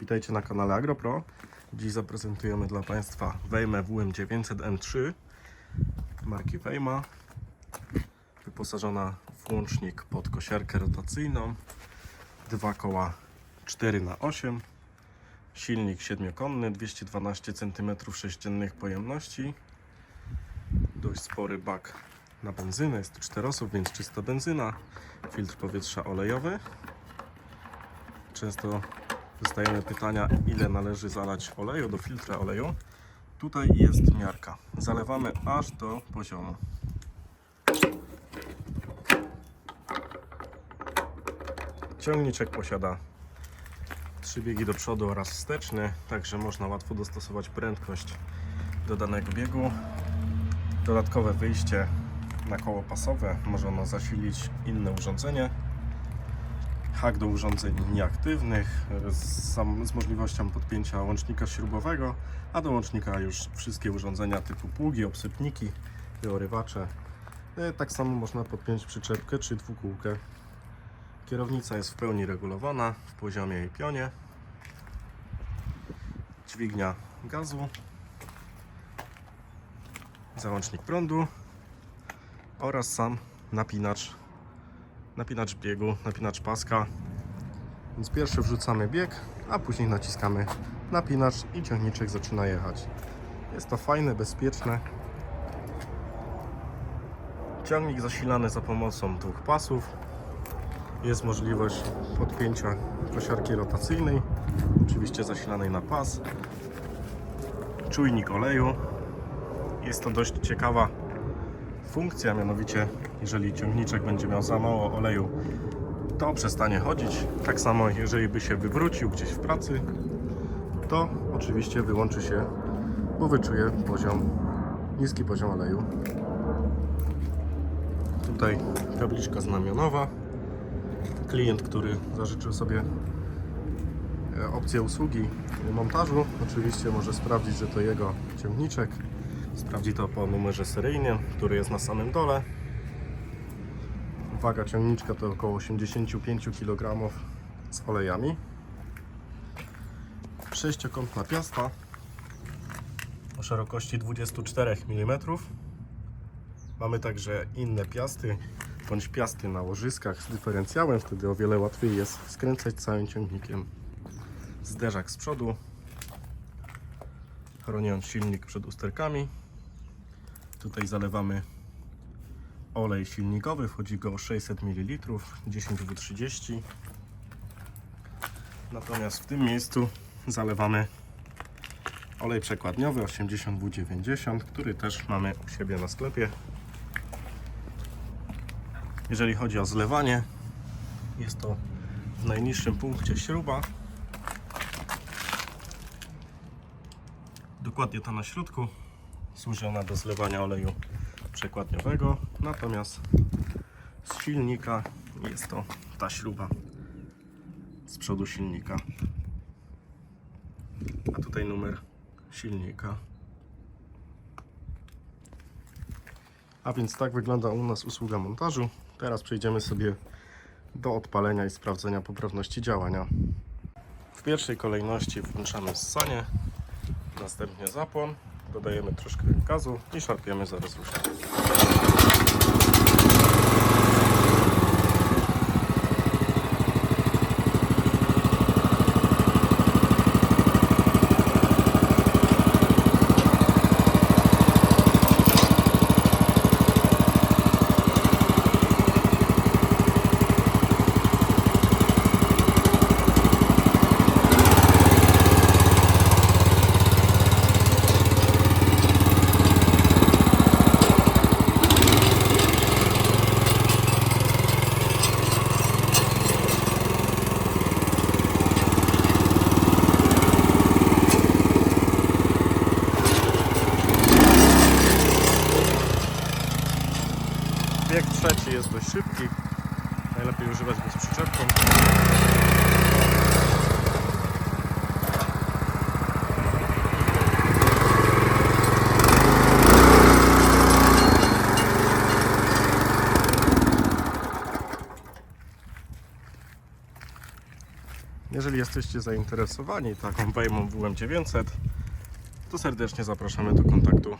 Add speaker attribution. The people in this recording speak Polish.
Speaker 1: Witajcie na kanale AgroPro. Dziś zaprezentujemy dla Państwa Wejmę WM900M3 marki Wejma. Wyposażona w łącznik pod kosiarkę rotacyjną. Dwa koła 4x8. Silnik siedmiokonny, 212 cm3 pojemności. Dość spory bak na benzynę, jest to 4 osób, więc czysta benzyna. Filtr powietrza olejowy. Często dostajemy pytania, ile należy zalać oleju do filtra oleju. Tutaj jest miarka. Zalewamy aż do poziomu. Ciągniczek posiada trzy biegi do przodu oraz wsteczny, także można łatwo dostosować prędkość do danego biegu. Dodatkowe wyjście na koło pasowe, może ono zasilić inne urządzenie. Hak do urządzeń nieaktywnych z, sam, z możliwością podpięcia łącznika śrubowego, a do łącznika już wszystkie urządzenia typu pługi, obsypniki, wyorywacze. E, Tak samo można podpiąć przyczepkę czy dwukółkę. Kierownica jest w pełni regulowana w poziomie i pionie. Dźwignia gazu, załącznik prądu oraz sam napinacz napinacz biegu, napinacz paska. Więc pierwszy wrzucamy bieg, a później naciskamy napinacz i ciągniczek zaczyna jechać. Jest to fajne, bezpieczne. Ciągnik zasilany za pomocą dwóch pasów. Jest możliwość podpięcia kosiarki rotacyjnej, oczywiście zasilanej na pas. Czujnik oleju. Jest to dość ciekawa funkcja, mianowicie jeżeli ciągniczek będzie miał za mało oleju, to przestanie chodzić. Tak samo jeżeli by się wywrócił gdzieś w pracy, to oczywiście wyłączy się, bo wyczuje poziom, niski poziom oleju. Tutaj tabliczka znamionowa. Klient, który zażyczył sobie e, opcję usługi montażu, oczywiście może sprawdzić, że to jego ciągniczek. Sprawdzi to po numerze seryjnym, który jest na samym dole. Waga ciągniczka to około 85 kg z olejami. Sześciokątna piasta o szerokości 24 mm. Mamy także inne piasty, bądź piasty na łożyskach z dyferencjałem, wtedy o wiele łatwiej jest skręcać całym ciągnikiem. Zderzak z przodu, chroniąc silnik przed usterkami. Tutaj zalewamy olej silnikowy, wchodzi go 600 ml, 10W30. Natomiast w tym miejscu zalewamy olej przekładniowy 80W90, który też mamy u siebie na sklepie. Jeżeli chodzi o zlewanie, jest to w najniższym punkcie śruba. Dokładnie ta na środku. Służy ona do zlewania oleju przekładniowego, natomiast z silnika jest to ta śruba z przodu silnika. A tutaj numer silnika. A więc tak wygląda u nas usługa montażu. Teraz przejdziemy sobie do odpalenia i sprawdzenia poprawności działania. W pierwszej kolejności włączamy ssanie, następnie zapłon, dodajemy troszkę gazu i szarpiemy za rozruszenie. Bieg trzeci jest dość szybki. Najlepiej używać go z przyczepką. Jeżeli jesteście zainteresowani taką wejmą WM900, to serdecznie zapraszamy do kontaktu